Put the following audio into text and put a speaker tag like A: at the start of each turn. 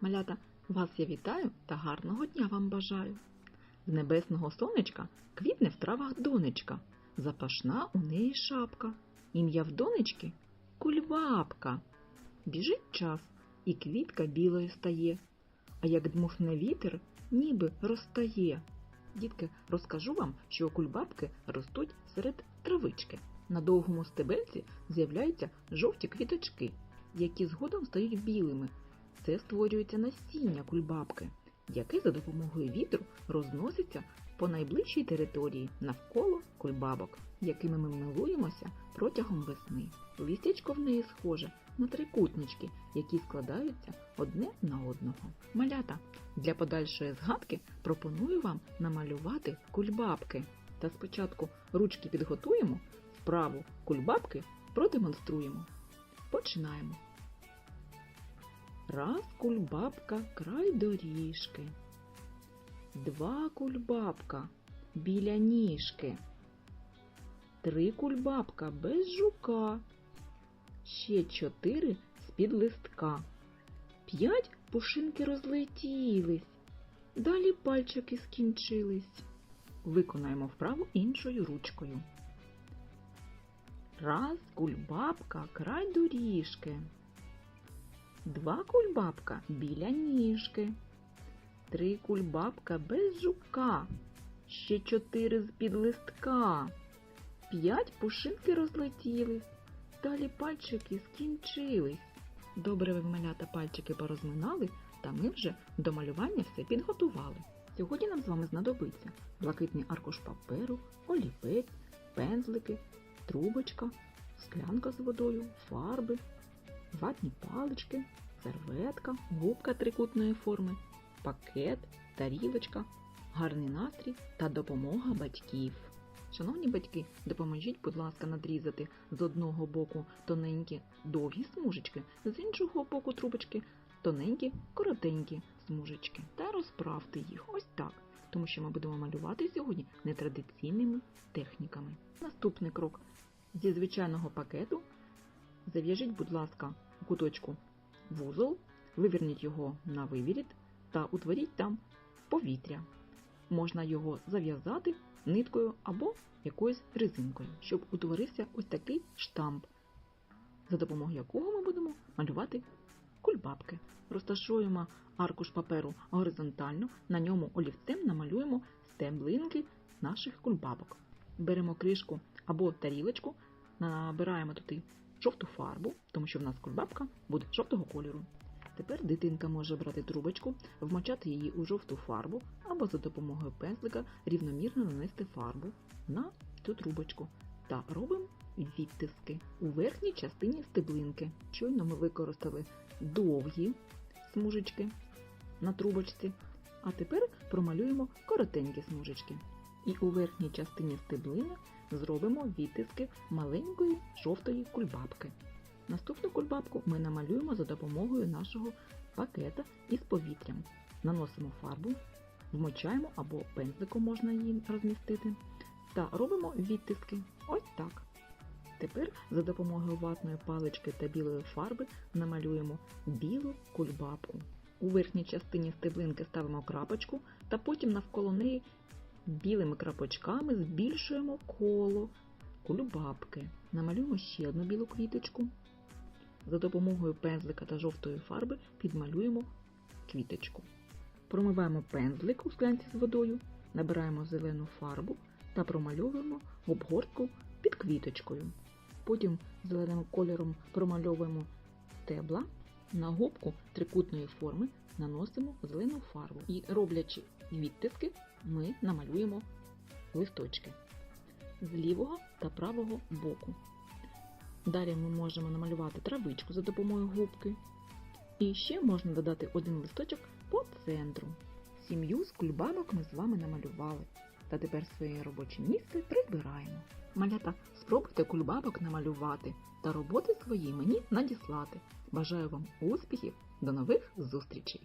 A: Малята, вас я вітаю та гарного дня вам бажаю. З небесного сонечка квітне в травах донечка, запашна у неї шапка. Ім'я в донечки кульбабка. Біжить час, і квітка білою стає, а як дмухне вітер, ніби розтає. Дітки, розкажу вам, що кульбабки ростуть серед травички. На довгому стебельці з'являються жовті квіточки, які згодом стають білими. Це створюється насіння кульбабки, яке за допомогою вітру розноситься по найближчій території навколо кульбабок, якими ми милуємося протягом весни. Листячко в неї схоже на трикутнички, які складаються одне на одного. Малята для подальшої згадки пропоную вам намалювати кульбабки. Та спочатку ручки підготуємо, вправу кульбабки продемонструємо. Починаємо. Раз кульбабка край доріжки, два кульбабка біля ніжки, три кульбабка без жука, ще чотири з-під листка, п'ять пушинки розлетілись, далі пальчики скінчились. Виконаємо вправу іншою ручкою. Раз кульбабка край доріжки. Два кульбабка біля ніжки. Три кульбабка без жука. Ще чотири з-під листка. П'ять пушинки розлетілись. Далі пальчики скінчились. Добре ви малята пальчики порозминали, та ми вже до малювання все підготували. Сьогодні нам з вами знадобиться блакитний аркуш паперу, олівець, пензлики, трубочка, склянка з водою, фарби, ватні палички, серветка, губка трикутної форми, пакет, тарілочка, гарний настрій та допомога батьків. Шановні батьки, допоможіть, будь ласка, надрізати з одного боку тоненькі довгі смужечки, з іншого боку трубочки тоненькі коротенькі смужечки та розправте їх ось так, тому що ми будемо малювати сьогодні нетрадиційними техніками. Наступний крок. Зі звичайного пакету зав'яжіть, будь ласка, у куточку вузол, виверніть його на виворіт та утворіть там повітря. Можна його зав'язати ниткою або якоюсь резинкою, щоб утворився ось такий штамп, за допомогою якого ми будемо малювати кульбабки. Розташуємо аркуш паперу горизонтально, на ньому олівцем намалюємо стеблинки наших кульбабок. Беремо кришку або тарілочку, набираємо туди жовту фарбу, тому що в нас кульбабка буде жовтого кольору. Тепер дитинка може брати трубочку, вмочати її у жовту фарбу або за допомогою пензлика рівномірно нанести фарбу на цю трубочку та робимо відтиски у верхній частині стеблинки. Щойно ми використали довгі смужечки на трубочці, а тепер промалюємо коротенькі смужечки. І у верхній частині стеблини зробимо відтиски маленької жовтої кульбабки. Наступну кульбабку ми намалюємо за допомогою нашого пакета із повітрям. Наносимо фарбу, вмочаємо або пензликом можна її розмістити, та робимо відтиски. Ось так. Тепер за допомогою ватної палички та білої фарби намалюємо білу кульбабку. У верхній частині стеблинки ставимо крапочку та потім навколо неї білими крапочками збільшуємо коло кульбабки. Намалюємо ще одну білу квіточку. За допомогою пензлика та жовтої фарби підмалюємо квіточку. Промиваємо пензлик у склянці з водою, набираємо зелену фарбу та промальовуємо обгортку під квіточкою. Потім зеленим кольором промальовуємо стебла, на губку трикутної форми наносимо зелену фарбу і, роблячи відтиски, ми намалюємо листочки з лівого та правого боку. Далі ми можемо намалювати травичку за допомогою губки. І ще можна додати один листочок по центру. Сім'ю з кульбабок ми з вами намалювали. Та тепер своє робоче місце прибираємо. Малята, спробуйте кульбабок намалювати та роботи свої мені надіслати. Бажаю вам успіхів! До нових зустрічей!